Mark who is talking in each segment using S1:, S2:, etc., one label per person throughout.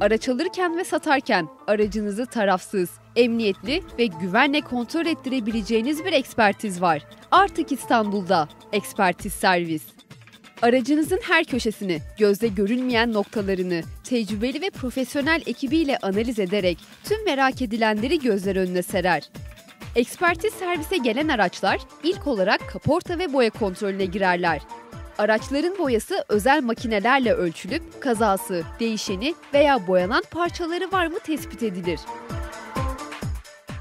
S1: Araç alırken ve satarken aracınızı tarafsız, emniyetli ve güvenle kontrol ettirebileceğiniz bir ekspertiz var. Artık İstanbul'da Ekspertiz Servis. Aracınızın her köşesini, gözde görünmeyen noktalarını tecrübeli ve profesyonel ekibiyle analiz ederek tüm merak edilenleri gözler önüne serer. Ekspertiz servise gelen araçlar ilk olarak kaporta ve boya kontrolüne girerler. Araçların boyası özel makinelerle ölçülüp kazası, değişeni veya boyanan parçaları var mı tespit edilir.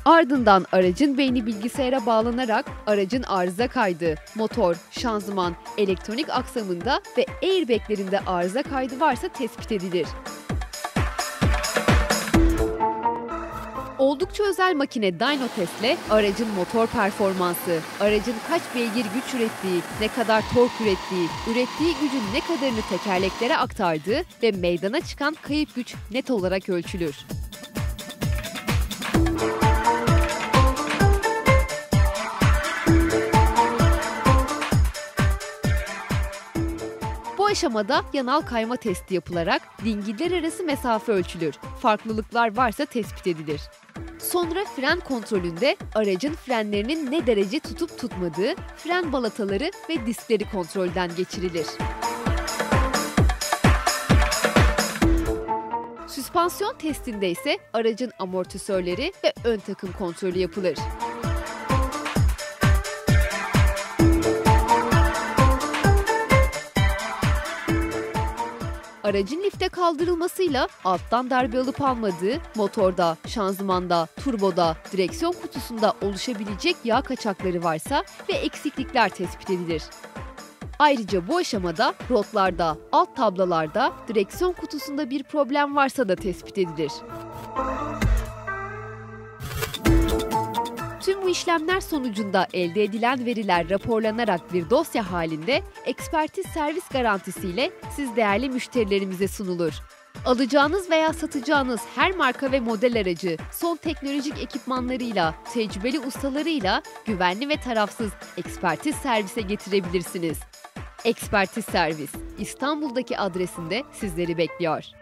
S1: Ardından aracın beyni bilgisayara bağlanarak aracın arıza kaydı, motor, şanzıman, elektronik aksamında ve airbaglerinde arıza kaydı varsa tespit edilir. Oldukça özel makine Dyno Test'le aracın motor performansı, aracın kaç beygir güç ürettiği, ne kadar tork ürettiği, ürettiği gücün ne kadarını tekerleklere aktardığı ve meydana çıkan kayıp güç net olarak ölçülür. Bu aşamada yanal kayma testi yapılarak dingiller arası mesafe ölçülür. Farklılıklar varsa tespit edilir. Sonra fren kontrolünde aracın frenlerinin ne derece tutup tutmadığı, fren balataları ve diskleri kontrolden geçirilir. Süspansiyon testinde ise aracın amortisörleri ve ön takım kontrolü yapılır. Aracın lifte kaldırılmasıyla alttan darbe alıp almadığı, motorda, şanzımanda, turboda, direksiyon kutusunda oluşabilecek yağ kaçakları varsa ve eksiklikler tespit edilir. Ayrıca bu aşamada rotlarda, alt tablalarda, direksiyon kutusunda bir problem varsa da tespit edilir. Bu işlemler sonucunda elde edilen veriler raporlanarak bir dosya halinde ekspertiz servis garantisiyle siz değerli müşterilerimize sunulur. Alacağınız veya satacağınız her marka ve model aracı son teknolojik ekipmanlarıyla, tecrübeli ustalarıyla güvenli ve tarafsız ekspertiz servise getirebilirsiniz. Ekspertiz Servis İstanbul'daki adresinde sizleri bekliyor.